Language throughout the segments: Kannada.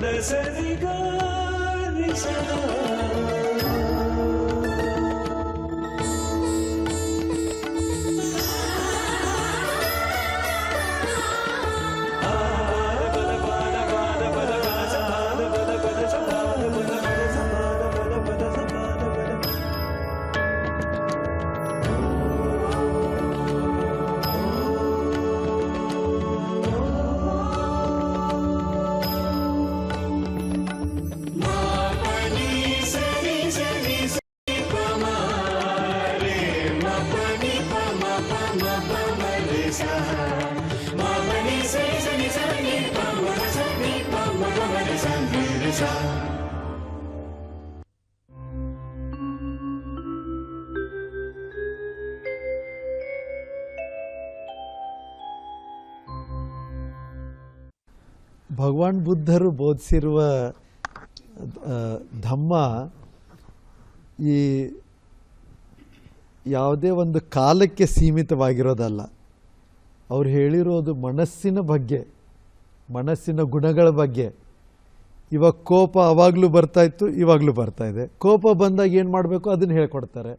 ಪದ ಸರಿ ಭಗವಾನ್ ಬುದ್ಧರು ಬೋಧಿಸಿರುವ ಧಮ್ಮ ಈ ಯಾವುದೇ ಒಂದು ಕಾಲಕ್ಕೆ ಸೀಮಿತವಾಗಿರೋದಲ್ಲ. ಅವ್ರು ಹೇಳಿರೋದು ಮನಸ್ಸಿನ ಬಗ್ಗೆ, ಮನಸ್ಸಿನ ಗುಣಗಳ ಬಗ್ಗೆ. ಇವಾಗ ಕೋಪ ಅವಾಗಲೂ ಬರ್ತಾ ಇತ್ತು, ಇವಾಗಲೂ ಬರ್ತಾ ಇದೆ. ಕೋಪ ಬಂದಾಗ ಏನು ಮಾಡಬೇಕು? ಅದನ್ನು ಹೇಳ್ಕೊಡ್ತಾರೆ.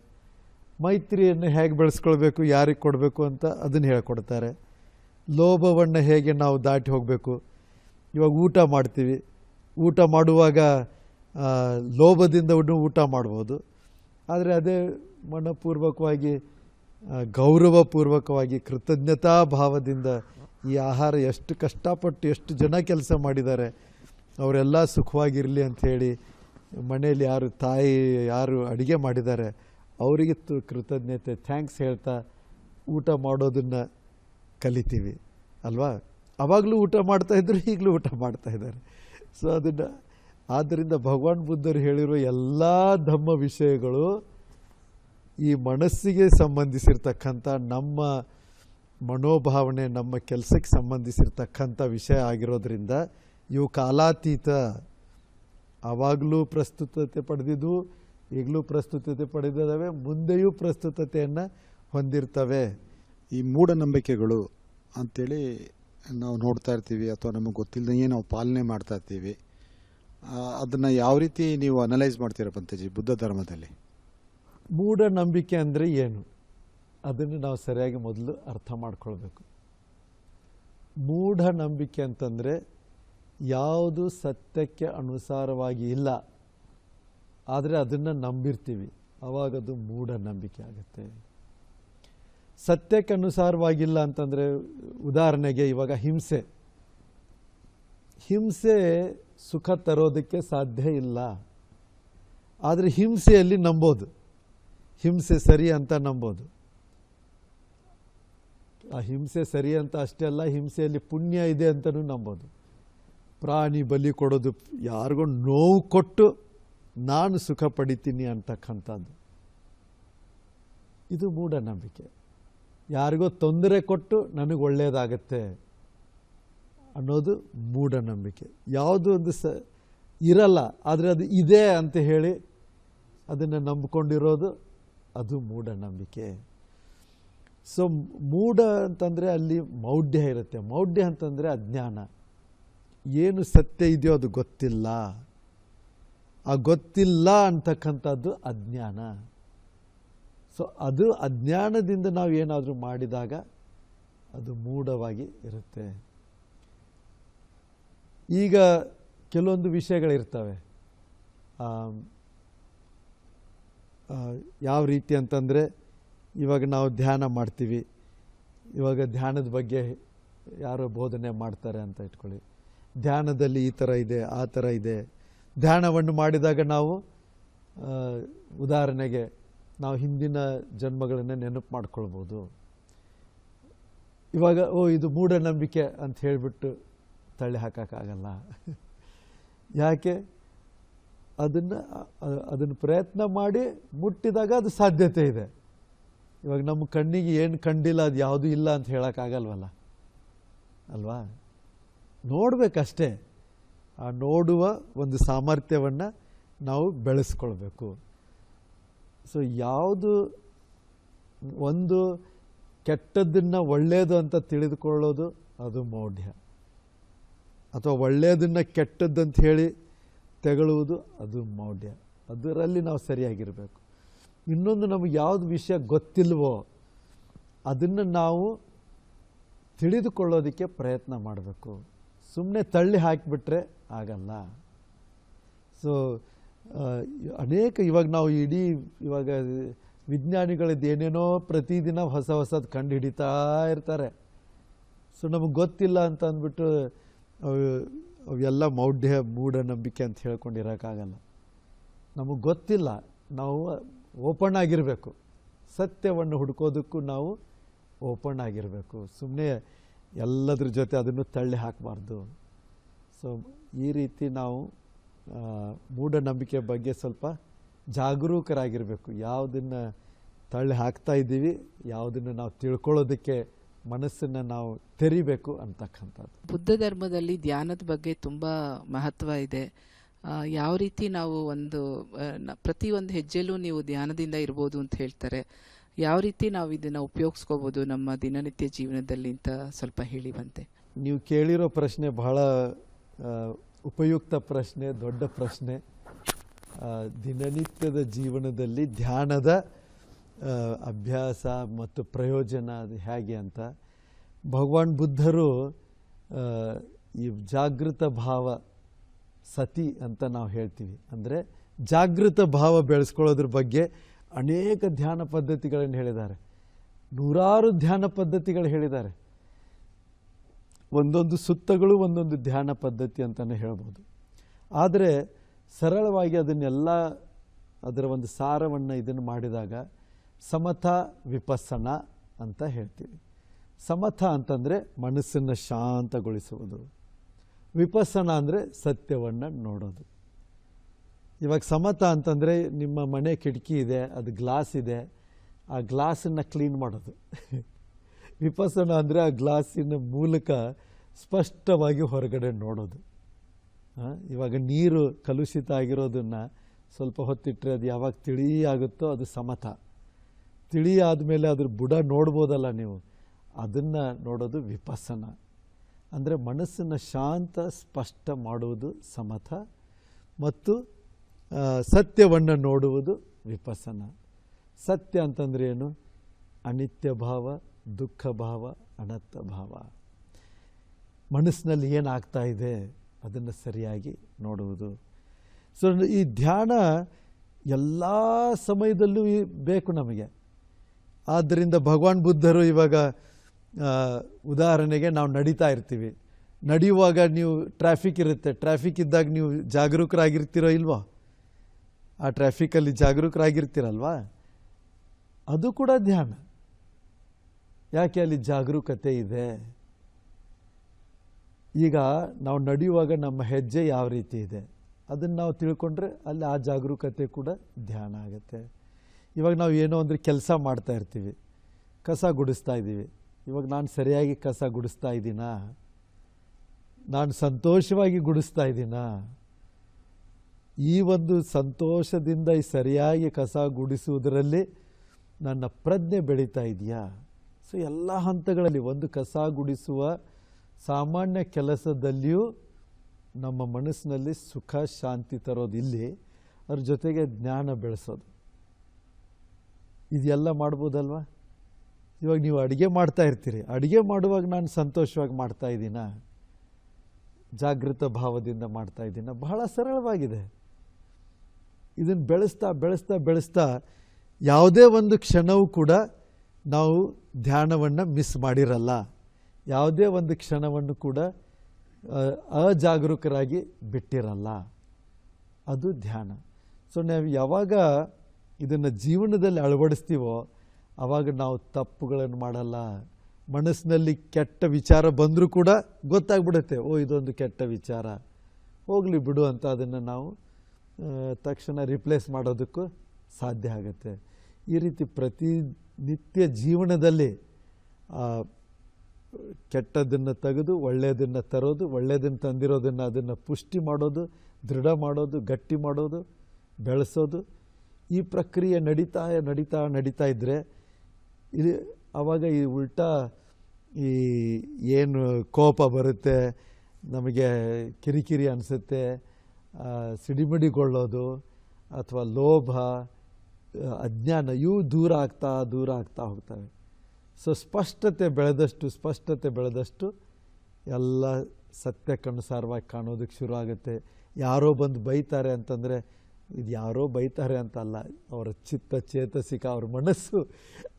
ಮೈತ್ರಿಯನ್ನು ಹೇಗೆ ಬೆಳೆಸ್ಕೊಳ್ಬೇಕು, ಯಾರಿಗೆ ಕೊಡಬೇಕು ಅಂತ ಅದನ್ನು ಹೇಳ್ಕೊಡ್ತಾರೆ. ಲೋಭವನ್ನು ಹೇಗೆ ನಾವು ದಾಟಿ ಹೋಗಬೇಕು? ಇವಾಗ ಊಟ ಮಾಡ್ತೀವಿ. ಊಟ ಮಾಡುವಾಗ ಲೋಭದಿಂದ ಊಟ ಮಾಡ್ಬೋದು. ಆದರೆ ಅದೇ ಮನಪೂರ್ವಕವಾಗಿ ಗೌರವಪೂರ್ವಕವಾಗಿ ಕೃತಜ್ಞತಾ ಭಾವದಿಂದ ಈ ಆಹಾರ ಎಷ್ಟು ಕಷ್ಟಪಟ್ಟು ಎಷ್ಟು ಜನ ಕೆಲಸ ಮಾಡಿದ್ದಾರೆ, ಅವರೆಲ್ಲ ಸುಖವಾಗಿರಲಿ ಅಂಥೇಳಿ ಮನೆಯಲ್ಲಿ ಯಾರು ತಾಯಿ, ಯಾರು ಅಡುಗೆ ಮಾಡಿದ್ದಾರೆ, ಅವರಿಗೆ ಕೃತಜ್ಞತೆ, ಥ್ಯಾಂಕ್ಸ್ ಹೇಳ್ತಾ ಊಟ ಮಾಡೋದನ್ನು ಕಲಿತೀವಿ. ಅಲ್ವಾ? ಅವಾಗಲೂ ಊಟ ಮಾಡ್ತಾ ಇದ್ರು, ಈಗಲೂ ಊಟ ಮಾಡ್ತಾ ಇದ್ದಾರೆ. ಸೊ ಅದನ್ನು ಆದ್ದರಿಂದ ಭಗವಾನ್ ಬುದ್ಧರು ಹೇಳಿರೋ ಎಲ್ಲ ಧಮ್ಮ ವಿಷಯಗಳು ಈ ಮನಸ್ಸಿಗೆ ಸಂಬಂಧಿಸಿರ್ತಕ್ಕಂಥ, ನಮ್ಮ ಮನೋಭಾವನೆ, ನಮ್ಮ ಕೆಲಸಕ್ಕೆ ಸಂಬಂಧಿಸಿರ್ತಕ್ಕಂಥ ವಿಷಯ ಆಗಿರೋದ್ರಿಂದ, ಇವು ಕಾಲಾತೀತ. ಆವಾಗಲೂ ಪ್ರಸ್ತುತತೆ ಪಡೆದಿದ್ದು, ಈಗಲೂ ಪ್ರಸ್ತುತತೆ ಪಡೆದಿದ್ದಾವೆ, ಮುಂದೆಯೂ ಪ್ರಸ್ತುತತೆಯನ್ನು ಹೊಂದಿರ್ತವೆ. ಈ ಮೂಢನಂಬಿಕೆಗಳು ಅಂಥೇಳಿ ನಾವು ನೋಡ್ತಾ ಇರ್ತೀವಿ ಅಥವಾ ನಮಗೆ ಗೊತ್ತಿಲ್ಲದಂಗೆ ನಾವು ಪಾಲನೆ ಮಾಡ್ತಾ ಇರ್ತೀವಿ. ಅದನ್ನು ಯಾವ ರೀತಿ ನೀವು ಅನಲೈಸ್ ಮಾಡ್ತೀರಾ ಪಂತಜಿ ಬುದ್ಧ ಧರ್ಮದಲ್ಲಿ? ಮೂಢನಂಬಿಕೆ ಅಂದರೆ ಏನು? ಅದನ್ನು ನಾವು ಸರಿಯಾಗಿ ಮೊದಲು ಅರ್ಥ ಮಾಡ್ಕೊಳ್ಬೇಕು. ಮೂಢನಂಬಿಕೆ ಅಂತಂದರೆ ಯಾವುದು ಸತ್ಯಕ್ಕೆ ಅನುಸಾರವಾಗಿ ಇಲ್ಲ, ಆದರೆ ಅದನ್ನು ನಂಬಿರ್ತೀವಿ. ಆವಾಗ ಅದು ಮೂಢನಂಬಿಕೆ ಆಗುತ್ತೆ. ಸತ್ಯಕ್ಕೆ ಅನುಸಾರವಾಗಿಲ್ಲ ಅಂತಂದರೆ ಉದಾಹರಣೆಗೆ ಇವಾಗ ಹಿಂಸೆ. ಹಿಂಸೆ ಸುಖ ತರೋದಕ್ಕೆ ಸಾಧ್ಯ ಇಲ್ಲ. ಆದರೆ ಹಿಂಸೆಯಲ್ಲಿ ನಂಬೋದು. ಹಿಂಸೆ ಸರಿ ಅಂತ ನಂಬೋದು. ಆ ಹಿಂಸೆ ಸರಿ ಅಂತ ಅಷ್ಟೇ ಅಲ್ಲ, ಹಿಂಸೆಯಲ್ಲಿ ಪುಣ್ಯ ಇದೆ ಅಂತಲೂ ನಂಬೋದು. ಪ್ರಾಣಿ ಬಲಿ ಕೊಡೋದು ಯಾರಿಗೋ ನೋವು ಕೊಟ್ಟು ನಾನು ಸುಖ ಪಡಿತೀನಿ ಅಂತಕ್ಕಂಥದ್ದು. ಇದು ಮೂಢನಂಬಿಕೆ. ಯಾರಿಗೋ ತೊಂದರೆ ಕೊಟ್ಟು ನನಗೆ ಒಳ್ಳೆಯದಾಗತ್ತೆ ಅನ್ನೋದು ಮೂಢನಂಬಿಕೆ. ಯಾವುದು ಒಂದು ಸ, ಇರಲ್ಲ, ಆದರೆ ಅದು ಇದೆ ಅಂತ ಹೇಳಿ ಅದನ್ನು ನಂಬಿಕೊಂಡಿರೋದು ಅದು ಮೂಢನಂಬಿಕೆ. ಸೊ ಮೂಢ ಅಂತಂದರೆ ಅಲ್ಲಿ ಮೌಢ್ಯ ಇರುತ್ತೆ. ಮೌಢ್ಯ ಅಂತಂದರೆ ಅಜ್ಞಾನ. ಏನು ಸತ್ಯ ಇದೆಯೋ ಅದು ಗೊತ್ತಿಲ್ಲ. ಆ ಗೊತ್ತಿಲ್ಲ ಅಂತಕ್ಕಂಥದ್ದು ಅಜ್ಞಾನ. ಸೊ ಅದು ಅಜ್ಞಾನದಿಂದ ನಾವು ಏನಾದರೂ ಮಾಡಿದಾಗ ಅದು ಮೂಢವಾಗಿ ಇರುತ್ತೆ. ಈಗ ಕೆಲವೊಂದು ವಿಷಯಗಳಿರ್ತವೆ. ಯಾವ ರೀತಿ ಅಂತಂದರೆ, ಇವಾಗ ನಾವು ಧ್ಯಾನ ಮಾಡ್ತೀವಿ. ಇವಾಗ ಧ್ಯಾನದ ಬಗ್ಗೆ ಯಾರೋ ಬೋಧನೆ ಮಾಡ್ತಾರೆ ಅಂತ ಇಟ್ಕೊಳ್ಳಿ. ಧ್ಯಾನದಲ್ಲಿ ಈ ಥರ ಇದೆ, ಆ ಥರ ಇದೆ. ಧ್ಯಾನವನ್ನು ಮಾಡಿದಾಗ ನಾವು ಉದಾಹರಣೆಗೆ ನಾವು ಹಿಂದಿನ ಜನ್ಮಗಳನ್ನು ನೆನಪು ಮಾಡ್ಕೊಳ್ಬೋದು. ಇವಾಗ, ಓ, ಇದು ಮೂಢನಂಬಿಕೆ ಅಂತ ಹೇಳಿಬಿಟ್ಟು ತಳ್ಳಿ ಹಾಕೋಕ್ಕಾಗಲ್ಲ ಯಾಕೆ? ಅದನ್ನು ಅದನ್ನು ಪ್ರಯತ್ನ ಮಾಡಿ ಮುಟ್ಟಿದಾಗ ಅದು ಸಾಧ್ಯತೆ ಇದೆ. ಇವಾಗ ನಮ್ಮ ಕಣ್ಣಿಗೆ ಏನು ಕಂಡಿಲ್ಲ, ಅದು ಯಾವುದೂ ಇಲ್ಲ ಅಂತ ಹೇಳೋಕ್ಕಾಗಲ್ವಲ್ಲ ಅಲ್ವಾ? ನೋಡಬೇಕಷ್ಟೇ. ಆ ನೋಡುವ ಒಂದು ಸಾಮರ್ಥ್ಯವನ್ನು ನಾವು ಬೆಳೆಸ್ಕೊಳ್ಬೇಕು. ಸೊ ಯಾವುದು ಒಂದು ಕೆಟ್ಟದ್ದನ್ನು ಒಳ್ಳೆಯದು ಅಂತ ತಿಳಿದುಕೊಳ್ಳೋದು ಅದು ಮೌಢ್ಯ. ಅಥವಾ ಒಳ್ಳೆಯದನ್ನು ಅಂತ ಹೇಳಿ ತೆಗಳುವುದು ಅದು ಮೌಢ್ಯ. ಅದರಲ್ಲಿ ನಾವು ಸರಿಯಾಗಿರಬೇಕು. ಇನ್ನೊಂದು ನಮಗೆ ಯಾವುದು ವಿಷಯ ಗೊತ್ತಿಲ್ವೋ ಅದನ್ನು ನಾವು ತಿಳಿದುಕೊಳ್ಳೋದಕ್ಕೆ ಪ್ರಯತ್ನ ಮಾಡಬೇಕು. ಸುಮ್ಮನೆ ತಳ್ಳಿ ಹಾಕಿಬಿಟ್ರೆ ಆಗಲ್ಲ. ಸೊ ಅನೇಕ ಇವಾಗ ನಾವು ಇಡೀ ಇವಾಗ ವಿಜ್ಞಾನಿಗಳದ್ದು ಏನೇನೋ ಪ್ರತಿದಿನ ಹೊಸ ಹೊಸದು ಕಂಡು ಹಿಡಿತಾ ಇರ್ತಾರೆ. ಸೊ, ನಮಗೆ ಗೊತ್ತಿಲ್ಲ ಅಂತ ಅಂದ್ಬಿಟ್ಟು ಅವೆಲ್ಲ ಮೌಢ್ಯ ಮೂಢನಂಬಿಕೆ ಅಂತ ಹೇಳ್ಕೊಂಡಿರೋಕ್ಕಾಗಲ್ಲ. ನಮಗೆ ಗೊತ್ತಿಲ್ಲ. ನಾವು ಓಪನ್ ಆಗಿರಬೇಕು. ಸತ್ಯವನ್ನು ಹುಡ್ಕೋದಕ್ಕೂ ನಾವು ಓಪನ್ ಆಗಿರಬೇಕು. ಸುಮ್ಮನೆ ಎಲ್ಲದ್ರ ಜೊತೆ ಅದನ್ನು ತಳ್ಳಿ ಹಾಕಬಾರ್ದು. ಸೊ, ಈ ರೀತಿ ನಾವು ಮೂಢನಂಬಿಕೆ ಬಗ್ಗೆ ಸ್ವಲ್ಪ ಜಾಗರೂಕರಾಗಿರಬೇಕು. ಯಾವುದನ್ನು ತಳ್ಳಿ ಹಾಕ್ತಾ ಇದ್ದೀವಿ ಯಾವುದನ್ನು ನಾವು ತಿಳ್ಕೊಳ್ಳೋದಕ್ಕೆ ಮನಸ್ಸನ್ನು ನಾವು ತೆರಿಬೇಕು ಅಂತಕ್ಕಂಥದ್ದು. ಬುದ್ಧ ಧರ್ಮದಲ್ಲಿ ಧ್ಯಾನದ ಬಗ್ಗೆ ತುಂಬ ಮಹತ್ವ ಇದೆ. ಯಾವ ರೀತಿ ನಾವು ಒಂದು ಪ್ರತಿಯೊಂದು ನ- ಪ್ರತಿ ಒಂದು ಹೆಜ್ಜೆಲೂ ನೀವು ಧ್ಯಾನದಿಂದ ಇರ್ಬೋದು ಅಂತ ಹೇಳ್ತಾರೆ. ಯಾವ ರೀತಿ ನಾವು ಇದನ್ನು ಉಪಯೋಗಿಸ್ಕೋಬೋದು ನಮ್ಮ ದಿನನಿತ್ಯ ಜೀವನದಲ್ಲಿ ಅಂತ ಸ್ವಲ್ಪ ಹೇಳಿ ಬಂತೆ. ನೀವು ಕೇಳಿರೋ ಪ್ರಶ್ನೆ ಬಹಳ ಉಪಯುಕ್ತ ಪ್ರಶ್ನೆ, ದೊಡ್ಡ ಪ್ರಶ್ನೆ. ದಿನನಿತ್ಯದ ಜೀವನದಲ್ಲಿ ಧ್ಯಾನದ ಅಭ್ಯಾಸ ಮತ್ತು ಪ್ರಯೋಜನ ಅದು ಹೇಗೆ ಅಂತ. ಭಗವಾನ್ ಬುದ್ಧರು ಈ ಜಾಗೃತ ಭಾವ ಸತಿ ಅಂತ ನಾವು ಹೇಳ್ತೀವಿ. ಅಂದರೆ ಜಾಗೃತ ಭಾವ ಬೆಳೆಸ್ಕೊಳ್ಳೋದ್ರ ಬಗ್ಗೆ ಅನೇಕ ಧ್ಯಾನ ಪದ್ಧತಿಗಳನ್ನು ಹೇಳಿದ್ದಾರೆ. ನೂರಾರು ಧ್ಯಾನ ಪದ್ಧತಿಗಳು ಹೇಳಿದ್ದಾರೆ. ಒಂದೊಂದು ಸುತ್ತಗಳು ಒಂದೊಂದು ಧ್ಯಾನ ಪದ್ಧತಿ ಅಂತಲೇ ಹೇಳ್ಬೋದು. ಆದರೆ ಸರಳವಾಗಿ ಅದನ್ನೆಲ್ಲ ಅದರ ಒಂದು ಸಾರವನ್ನು ಇದನ್ನು ಮಾಡಿದಾಗ ಸಮಥ ವಿಪಸ್ಸನ ಅಂತ ಹೇಳ್ತೀವಿ. ಸಮಥ ಅಂತಂದರೆ ಮನಸ್ಸನ್ನು ಶಾಂತಗೊಳಿಸುವುದು. ವಿಪಸ್ಸನ ಅಂದರೆ ಸತ್ಯವನ್ನು ನೋಡೋದು. ಇವಾಗ ಸಮತ ಅಂತಂದರೆ ನಿಮ್ಮ ಮನೆ ಕಿಟಕಿ ಇದೆ, ಅದು ಗ್ಲಾಸ್ ಇದೆ, ಆ ಗ್ಲಾಸನ್ನು ಕ್ಲೀನ್ ಮಾಡೋದು. ವಿಪಸನ ಅಂದರೆ ಆ ಗ್ಲಾಸಿನ ಮೂಲಕ ಸ್ಪಷ್ಟವಾಗಿ ಹೊರಗಡೆ ನೋಡೋದು. ಇವಾಗ ನೀರು ಕಲುಷಿತ ಆಗಿರೋದನ್ನು ಸ್ವಲ್ಪ ಹೊತ್ತಿಟ್ಟರೆ ಅದು ಯಾವಾಗ ತಿಳಿ ಆಗುತ್ತೋ ಅದು ಸಮತ. ತಿಳಿ ಆದಮೇಲೆ ಅದ್ರ ಬುಡ ನೋಡ್ಬೋದಲ್ಲ ನೀವು, ಅದನ್ನು ನೋಡೋದು ವಿಪಸನ ಅಂದರೆ ಮನಸ್ಸನ್ನು ಶಾಂತ, ಸ್ಪಷ್ಟ ಮಾಡುವುದು ಸಮತ ಮತ್ತು ಸತ್ಯವನ್ನು ನೋಡುವುದು ವಿಪಸನ ಸತ್ಯ ಅಂತಂದ್ರೆ ಏನು? ಅನಿತ್ಯ ಭಾವ ದುಃಖ ಭಾವ ಅನತ್ತ ಭಾವ ಮನಸ್ಸಿನಲ್ಲಿ ಏನಾಗ್ತಾ ಇದೆ, ಅದನ್ನು ಸರಿಯಾಗಿ ನೋಡುವುದು. ಸೊ ಈ ಧ್ಯಾನ ಎಲ್ಲ ಸಮಯದಲ್ಲೂ ಬೇಕು ನಮಗೆ. ಆದ್ದರಿಂದ ಭಗವಾನ್ ಬುದ್ಧರು ಇವಾಗ ಉದಾಹರಣೆಗೆ ನಾವು ನಡೀತಾ ಇರ್ತೀವಿ. ನಡೆಯುವಾಗ ನೀವು ಟ್ರಾಫಿಕ್ ಇರುತ್ತೆ. ಟ್ರಾಫಿಕ್ ಇದ್ದಾಗ ನೀವು ಜಾಗರೂಕರಾಗಿರ್ತೀರೋ ಇಲ್ವೋ? ಆ ಟ್ರಾಫಿಕಲ್ಲಿ ಜಾಗರೂಕರಾಗಿರ್ತೀರಲ್ವಾ? ಅದು ಕೂಡ ಧ್ಯಾನ. ಯಾಕೆ ಅಲ್ಲಿ ಜಾಗರೂಕತೆ ಇದೆ? ಈಗ ನಾವು ನಡೆಯುವಾಗ ನಮ್ಮ ಹೆಜ್ಜೆ ಯಾವ ರೀತಿ ಇದೆ? ಅದನ್ನು ನಾವು ತಿಳ್ಕೊಂಡ್ರೆ ಅಲ್ಲಿ ಆ ಜಾಗರೂಕತೆ ಕೂಡ ಧ್ಯಾನ ಆಗುತ್ತೆ. ಇವಾಗ ನಾವು ಏನೋ ಅಂದರೆ ಕೆಲಸ ಮಾಡ್ತಾ ಇರ್ತೀವಿ. ಕಸ ಗುಡಿಸ್ತಾ ಇದ್ದೀವಿ. ಇವಾಗ ನಾನು ಸರಿಯಾಗಿ ಕಸ ಗುಡಿಸ್ತಾ ಇದ್ದೀನಾ? ನಾನು ಸಂತೋಷವಾಗಿ ಗುಡಿಸ್ತಾ ಇದ್ದೀನಾ? ಈ ಒಂದು ಸಂತೋಷದಿಂದ ಈ ಸರಿಯಾಗಿ ಕಸ ಗುಡಿಸುವುದರಲ್ಲಿ ನನ್ನ ಪ್ರಜ್ಞೆ ಬೆಳೀತಾ ಇದೆಯಾ? ಸೊ ಎಲ್ಲ ಹಂತಗಳಲ್ಲಿ ಒಂದು ಕಸ ಗುಡಿಸುವ ಸಾಮಾನ್ಯ ಕೆಲಸದಲ್ಲಿಯೂ ನಮ್ಮ ಮನಸ್ಸಿನಲ್ಲಿ ಸುಖ, ಶಾಂತಿ ತರೋದು ಇಲ್ಲಿ. ಅದ್ರ ಜೊತೆಗೆ ಜ್ಞಾನ ಬೆಳೆಸೋದು. ಇದೆಲ್ಲ ಮಾಡ್ಬೋದಲ್ವಾ? ಇವಾಗ ನೀವು ಅಡುಗೆ ಮಾಡ್ತಾ ಇರ್ತೀರಿ. ಅಡುಗೆ ಮಾಡುವಾಗ ನಾನು ಸಂತೋಷವಾಗಿ ಮಾಡ್ತಾ ಇದ್ದೀನ? ಜಾಗೃತ ಭಾವದಿಂದ ಮಾಡ್ತಾ ಇದ್ದೀನ? ಬಹಳ ಸರಳವಾಗಿದೆ. ಇದನ್ನು ಬೆಳೆಸ್ತಾ ಬೆಳೆಸ್ತಾ ಬೆಳೆಸ್ತಾ ಯಾವುದೇ ಒಂದು ಕ್ಷಣವೂ ಕೂಡ ನಾವು ಧ್ಯಾನವನ್ನು ಮಿಸ್ ಮಾಡಿರಲ್ಲ. ಯಾವುದೇ ಒಂದು ಕ್ಷಣವನ್ನು ಕೂಡ ಅಜಾಗರೂಕರಾಗಿ ಬಿಟ್ಟಿರಲ್ಲ. ಅದು ಧ್ಯಾನ. ಸೊ ನಾವು ಯಾವಾಗ ಇದನ್ನು ಜೀವನದಲ್ಲಿ ಅಳವಡಿಸ್ತೀವೋ ಆವಾಗ ನಾವು ತಪ್ಪುಗಳನ್ನು ಮಾಡಲ್ಲ. ಮನಸ್ಸಿನಲ್ಲಿ ಕೆಟ್ಟ ವಿಚಾರ ಬಂದರೂ ಕೂಡ ಗೊತ್ತಾಗ್ಬಿಡುತ್ತೆ, ಓ, ಇದೊಂದು ಕೆಟ್ಟ ವಿಚಾರ. ಹೋಗಲಿ ಬಿಡು ಅಂತ ಅದನ್ನು ನಾವು ತಕ್ಷಣ ರಿಪ್ಲೇಸ್ ಮಾಡೋದಕ್ಕೂ ಸಾಧ್ಯ ಆಗುತ್ತೆ. ಈ ರೀತಿ ಪ್ರತಿನಿತ್ಯ ಜೀವನದಲ್ಲಿ ಕೆಟ್ಟದನ್ನು ತೆಗೆದು, ಒಳ್ಳೆಯದನ್ನು ತರೋದು, ಒಳ್ಳೆಯದನ್ನು ತಂದಿರೋದನ್ನು ಅದನ್ನು ಪುಷ್ಟಿ ಮಾಡೋದು, ದೃಢ ಮಾಡೋದು, ಗಟ್ಟಿ ಮಾಡೋದು, ಬೆಳೆಸೋದು, ಈ ಪ್ರಕ್ರಿಯೆ ನಡೀತಾ ನಡೀತಾ ನಡೀತಾ ಇದ್ದರೆ ಇದು ಆವಾಗ ಈ ಉಲ್ಟಾ ಈ ಏನು ಕೋಪ ಬರುತ್ತೆ, ನಮಗೆ ಕಿರಿಕಿರಿ ಅನಿಸುತ್ತೆ ಸಿಡಿಮಿಡಿಗೊಳ್ಳೋದು, ಅಥವಾ ಲೋಭ ಅಜ್ಞಾನ ಇವು ದೂರ ಆಗ್ತಾ ದೂರ ಆಗ್ತಾ ಹೋಗ್ತವೆ. ಸೊ ಸ್ಪಷ್ಟತೆ ಬೆಳೆದಷ್ಟು ಸ್ಪಷ್ಟತೆ ಬೆಳೆದಷ್ಟು ಎಲ್ಲ ಸತ್ಯಕ್ಕನುಸಾರವಾಗಿ ಕಾಣೋದಕ್ಕೆ ಶುರು ಆಗುತ್ತೆ. ಯಾರೋ ಬಂದು ಬೈತಾರೆ ಅಂತಂದರೆ, ಇದು ಯಾರೋ ಬೈತಾರೆ ಅಂತಲ್ಲ, ಅವರ ಚಿತ್ತ ಚೇತಸಿಕ, ಅವ್ರ ಮನಸ್ಸು,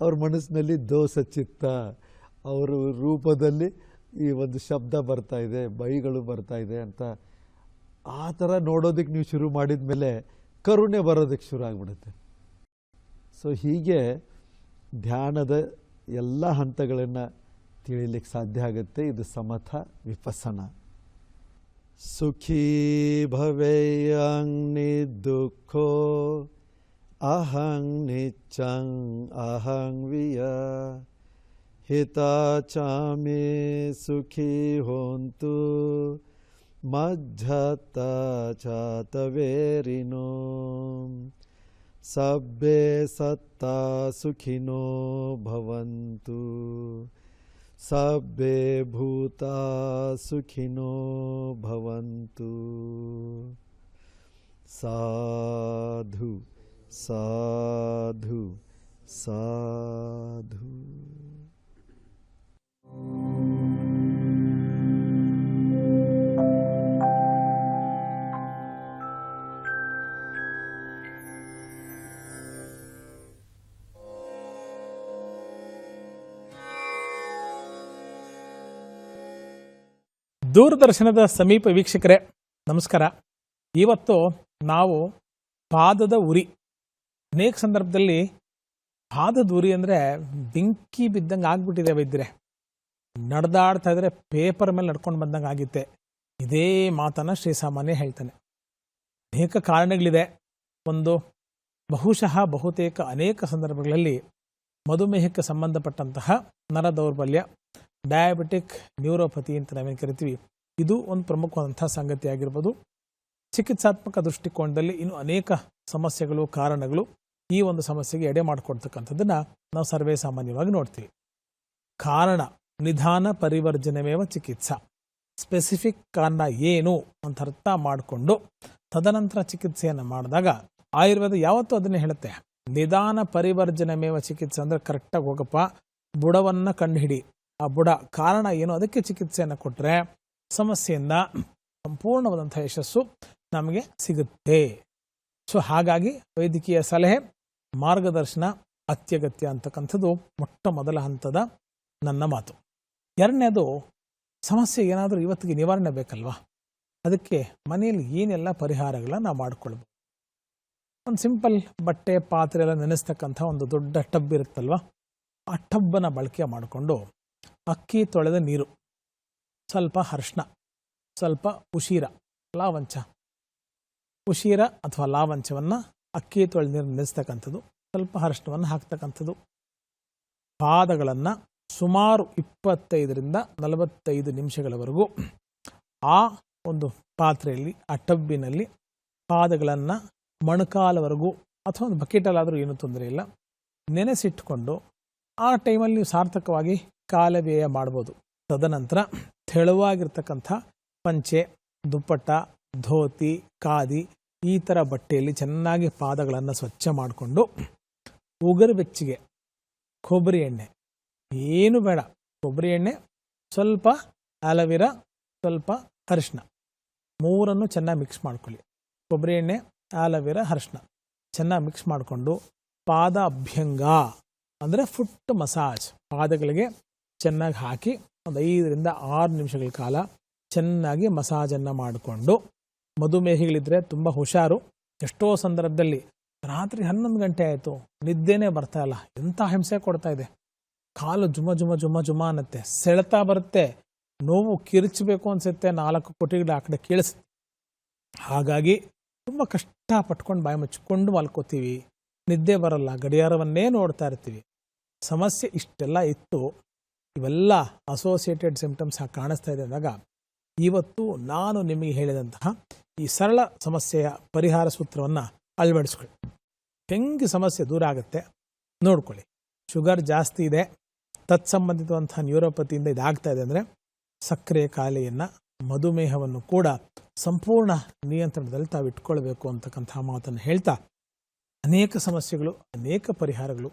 ಅವ್ರ ಮನಸ್ಸಿನಲ್ಲಿ ದೋಷ ಚಿತ್ತ, ಅವರ ರೂಪದಲ್ಲಿ ಈ ಒಂದು ಶಬ್ದ ಬರ್ತಾ ಇದೆ, ಬೈಗಳು ಬರ್ತಾ ಇದೆ ಅಂತ. ಆ ಥರ ನೋಡೋದಕ್ಕೆ ನೀವು ಶುರು ಮಾಡಿದ ಮೇಲೆ ಕರುಣೆ ಬರೋದಕ್ಕೆ ಶುರು ಆಗಿಬಿಡುತ್ತೆ. ಸೊ ಹೀಗೆ ಧ್ಯಾನದ ಎಲ್ಲ ಹಂತಗಳನ್ನು ತಿಳಿಲಿಕ್ಕೆ ಸಾಧ್ಯ ಆಗುತ್ತೆ. ಇದು ಸಮಥ ವಿಪಸನ. ಸುಖೀ ಭವೇಯಂ ನಿದುಃಖೋ ಅಹಂ ನಿಚ್ಚಂ ಅಹಂ ವಿಯ. ಹಿತಾಚಾಮಿ ಸುಖಿ ಹೋಂತು ಮಜ್ಜತ ಚಾತವೇರಿನೋ सब्बे सत्ता सुखिनो भवन्तु। सब्बे भूता सुखिनो भवन्तु। साधु साधु साधु। ದೂರದರ್ಶನದ ಸಮೀಪ ವೀಕ್ಷಕರೇ, ನಮಸ್ಕಾರ. ಇವತ್ತು ನಾವು ಪಾದದ ಉರಿ, ಅನೇಕ ಸಂದರ್ಭದಲ್ಲಿ ಪಾದದ ಉರಿ ಅಂದರೆ ಬೆಂಕಿ ಬಿದ್ದಂಗೆ ಆಗ್ಬಿಟ್ಟಿದೆ ವೈದ್ಯರೆ. ನಡೆದಾಡ್ತಾ ಇದ್ರೆ ಪೇಪರ್ ಮೇಲೆ ನಡ್ಕೊಂಡು ಬಂದಂಗೆ ಆಗಿತ್ತೆ. ಇದೇ ಮಾತನ್ನು ಶ್ರೀಸಾಮಾನ್ಯ ಹೇಳ್ತಾನೆ. ಅನೇಕ ಕಾರಣಗಳಿದೆ. ಒಂದು, ಬಹುಶಃ ಬಹುತೇಕ ಅನೇಕ ಸಂದರ್ಭಗಳಲ್ಲಿ ಮಧುಮೇಹಕ್ಕೆ ಸಂಬಂಧಪಟ್ಟಂತಹ ನರ ದೌರ್ಬಲ್ಯ ಡಯಾಬಿಟಿಕ್ ನ್ಯೂರೋಪತಿ ಅಂತ ನಾವೇನು ಕರಿತೀವಿ, ಇದು ಒಂದು ಪ್ರಮುಖವಾದಂಥ ಸಂಗತಿ ಆಗಿರ್ಬೋದು. ಚಿಕಿತ್ಸಾತ್ಮಕ ದೃಷ್ಟಿಕೋನದಲ್ಲಿ ಇನ್ನು ಅನೇಕ ಸಮಸ್ಯೆಗಳು, ಕಾರಣಗಳು ಈ ಒಂದು ಸಮಸ್ಯೆಗೆ ಎಡೆ ಮಾಡಿಕೊಡ್ತಕ್ಕಂಥದ್ದನ್ನು ನಾವು ಸರ್ವೇ ಸಾಮಾನ್ಯವಾಗಿ ನೋಡ್ತೀವಿ. ಕಾರಣ, ನಿಧಾನ ಪರಿವರ್ಜನವೇವ ಚಿಕಿತ್ಸಾ. ಸ್ಪೆಸಿಫಿಕ್ ಕಾರಣ ಏನು ಅಂತ ಅರ್ಥ ಮಾಡಿಕೊಂಡು ತದನಂತರ ಚಿಕಿತ್ಸೆಯನ್ನು ಮಾಡಿದಾಗ ಆಯುರ್ವೇದ ಯಾವತ್ತೂ ಅದನ್ನೇ ಹೇಳುತ್ತೆ. ನಿಧಾನ ಪರಿವರ್ಜನಮೇವ ಚಿಕಿತ್ಸೆ ಅಂದರೆ ಕರೆಕ್ಟಾಗಿ ಹೋಗಪ್ಪ, ಬುಡವನ್ನು ಕಂಡುಹಿಡಿ. ಆ ಬುಡ ಕಾರಣ ಏನು? ಅದಕ್ಕೆ ಚಿಕಿತ್ಸೆಯನ್ನು ಕೊಟ್ಟರೆ ಸಮಸ್ಯೆಯಿಂದ ಸಂಪೂರ್ಣವಾದಂಥ ಯಶಸ್ಸು ನಮಗೆ ಸಿಗುತ್ತೆ. ಸೊ, ಹಾಗಾಗಿ ವೈದ್ಯಕೀಯ ಸಲಹೆ, ಮಾರ್ಗದರ್ಶನ ಅತ್ಯಗತ್ಯ ಅಂತಕ್ಕಂಥದ್ದು ಮೊಟ್ಟ ಮೊದಲ ಹಂತದ ನನ್ನ ಮಾತು. ಎರಡನೇದು, ಸಮಸ್ಯೆ ಏನಾದರೂ ಇವತ್ತಿಗೆ ನಿವಾರಣೆ ಬೇಕಲ್ವಾ? ಅದಕ್ಕೆ ಮನೆಯಲ್ಲಿ ಏನೆಲ್ಲ ಪರಿಹಾರಗಳನ್ನ ನಾವು ಮಾಡಿಕೊಳ್ಬೋದು? ಒಂದು ಸಿಂಪಲ್ ಬಟ್ಟೆ, ಪಾತ್ರೆ ಎಲ್ಲ ನೆನೆಸ್ತಕ್ಕಂಥ ಒಂದು ದೊಡ್ಡ ಟಬ್ ಇರುತ್ತಲ್ವ? ಆ ಟಬ್ಬನ್ನು ಬಳಕೆ ಮಾಡಿಕೊಂಡು ಅಕ್ಕಿ ತೊಳೆದ ನೀರು. ಸ್ವಲ್ಪ ಹರ್ಷಣ ಸ್ವಲ್ಪ ಉಶೀರ, ಲಾವಂಚ. ಉಶೀರ ಅಥವಾ ಲಾವಂಚವನ್ನು ಅಕ್ಕಿ ತೊಳೆದ ನೀರು ನೆನೆಸ್ತಕ್ಕಂಥದ್ದು, ಸ್ವಲ್ಪ ಹರ್ಷಣವನ್ನು ಹಾಕ್ತಕ್ಕಂಥದ್ದು. ಪಾದಗಳನ್ನು ಸುಮಾರು ಇಪ್ಪತ್ತೈದರಿಂದ ನಲವತ್ತೈದು ನಿಮಿಷಗಳವರೆಗೂ ಆ ಒಂದು ಪಾತ್ರೆಯಲ್ಲಿ, ಆ ಟಬ್ಬಿನಲ್ಲಿ ಪಾದಗಳನ್ನು ಮೊಣಕಾಲವರೆಗೂ ಅಥವಾ ಒಂದು ಬಕೆಟಲ್ಲಾದರೂ ಏನೂ ತೊಂದರೆ ಇಲ್ಲ ನೆನೆಸಿಟ್ಟುಕೊಂಡು ಆ ಟೈಮಲ್ಲಿ ನೀವು ಸಾರ್ಥಕವಾಗಿ ಕಾಲವ್ಯಯ ಮಾಡ್ಬೋದು. ತದನಂತರ ತೆಳುವಾಗಿರ್ತಕ್ಕಂಥ ಪಂಚೆ, ದುಪ್ಪಟ್ಟ, ಧೋತಿ, ಖಾದಿ ಈ ಥರ ಬಟ್ಟೆಯಲ್ಲಿ ಚೆನ್ನಾಗಿ ಪಾದಗಳನ್ನು ಸ್ವಚ್ಛ ಮಾಡಿಕೊಂಡು ಉಗುರು ಬೆಚ್ಚಗೆ ಕೊಬ್ಬರಿ ಎಣ್ಣೆ. ಏನು ಬೇಡ. ಕೊಬ್ಬರಿ ಎಣ್ಣೆ, ಸ್ವಲ್ಪ ಆಲೋವೆರಾ, ಸ್ವಲ್ಪ ಅರಿಶಿನ ಮೂರನ್ನು ಚೆನ್ನಾಗಿ ಮಿಕ್ಸ್ ಮಾಡ್ಕೊಳ್ಳಿ. ಕೊಬ್ಬರಿ ಎಣ್ಣೆ, ಆಲೋವೆರಾ ಅರಿಶಿನ ಚೆನ್ನಾಗಿ ಮಿಕ್ಸ್ ಮಾಡಿಕೊಂಡು ಪಾದ ಅಭ್ಯಂಗ ಅಂದರೆ ಫುಟ್ ಮಸಾಜ್. ಪಾದಗಳಿಗೆ ಚೆನ್ನಾಗಿ ಹಾಕಿ ಒಂದು ಐದರಿಂದ ಆರು ನಿಮಿಷಗಳ ಕಾಲ ಚೆನ್ನಾಗಿ ಮಸಾಜನ್ನು ಮಾಡಿಕೊಂಡು ಮಧುಮೇಹಿಗಳಿದ್ರೆ ತುಂಬ ಹುಷಾರು. ಎಷ್ಟೋ ಸಂದರ್ಭದಲ್ಲಿ ರಾತ್ರಿ ಹನ್ನೊಂದು ಗಂಟೆ ಆಯಿತು, ನಿದ್ದೆನೇ ಬರ್ತಾ ಇಲ್ಲ. ಎಂಥ ಹಿಂಸೆ ಕೊಡ್ತಾ ಇದೆ? ಕಾಲು ಜುಮ ಜುಮ ಜುಮ ಜುಮ ಅನ್ನತ್ತೆ. ಸೆಳೆತಾ ಬರುತ್ತೆ. ನೋವು ಕಿರಿಚಬೇಕು ಅನ್ಸುತ್ತೆ. ನಾಲ್ಕು ಕೋಟಿಗಳ ಆ ಕಡೆ ಕೇಳಿಸುತ್ತೆ. ಹಾಗಾಗಿ ತುಂಬ ಕಷ್ಟ ಪಟ್ಕೊಂಡು ಬಾಯಿ ಮುಚ್ಕೊಂಡು ಮಲ್ಕೋತೀವಿ. ನಿದ್ದೆ ಬರಲ್ಲ. ಗಡಿಯಾರವನ್ನೇ ನೋಡ್ತಾ ಇರ್ತೀವಿ. ಸಮಸ್ಯೆ ಇಷ್ಟೆಲ್ಲ ಇತ್ತು. ಇವೆಲ್ಲ ಅಸೋಸಿಯೇಟೆಡ್ ಸಿಂಪ್ಟಮ್ಸ್ ಕಾಣಿಸ್ತಾ ಇದೆ ಅಂದಾಗ, ಇವತ್ತು ನಾನು ನಿಮಗೆ ಹೇಳಿದಂತಹ ಈ ಸರಳ ಸಮಸ್ಯೆಯ ಪರಿಹಾರ ಸೂತ್ರವನ್ನು ಅಳವಡಿಸ್ಕೊಳ್ಳಿ. ಹೆಂಗೆ ಸಮಸ್ಯೆ ದೂರ ಆಗುತ್ತೆ ನೋಡ್ಕೊಳ್ಳಿ. ಶುಗರ್ ಜಾಸ್ತಿ ಇದೆ ತತ್ಸಂಬಂಧಿತವಂತಹ ನ್ಯೂರೋಪತಿಯಿಂದ ಇದಾಗ್ತಾ ಇದೆ ಅಂದರೆ ಸಕ್ಕರೆ ಕಾಯಿಲೆಯನ್ನು ಮಧುಮೇಹವನ್ನು ಕೂಡ ಸಂಪೂರ್ಣ ನಿಯಂತ್ರಣದಲ್ಲಿ ತಾವು ಇಟ್ಕೊಳ್ಬೇಕು ಅಂತಕ್ಕಂಥ ಮಾತನ್ನು ಹೇಳ್ತಾ ಅನೇಕ ಸಮಸ್ಯೆಗಳು, ಅನೇಕ ಪರಿಹಾರಗಳು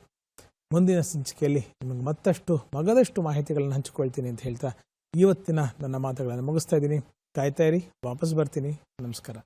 ಮುಂದಿನ ಸಂಚಿಕೆಯಲ್ಲಿ ನಿಮಗೆ ಮತ್ತಷ್ಟು ಮಗದಷ್ಟು ಮಾಹಿತಿಗಳನ್ನು ಹಂಚಿಕೊಳ್ತೀನಿ ಅಂತ ಹೇಳ್ತಾ ಇವತ್ತಿನ ನನ್ನ ಮಾತುಗಳನ್ನು ಮುಗಿಸ್ತಾ ಇದ್ದೀನಿ. ಕಾಯ್ತಾ ಇರಿ, ವಾಪಸ್ ಬರ್ತೀನಿ. ನಮಸ್ಕಾರ.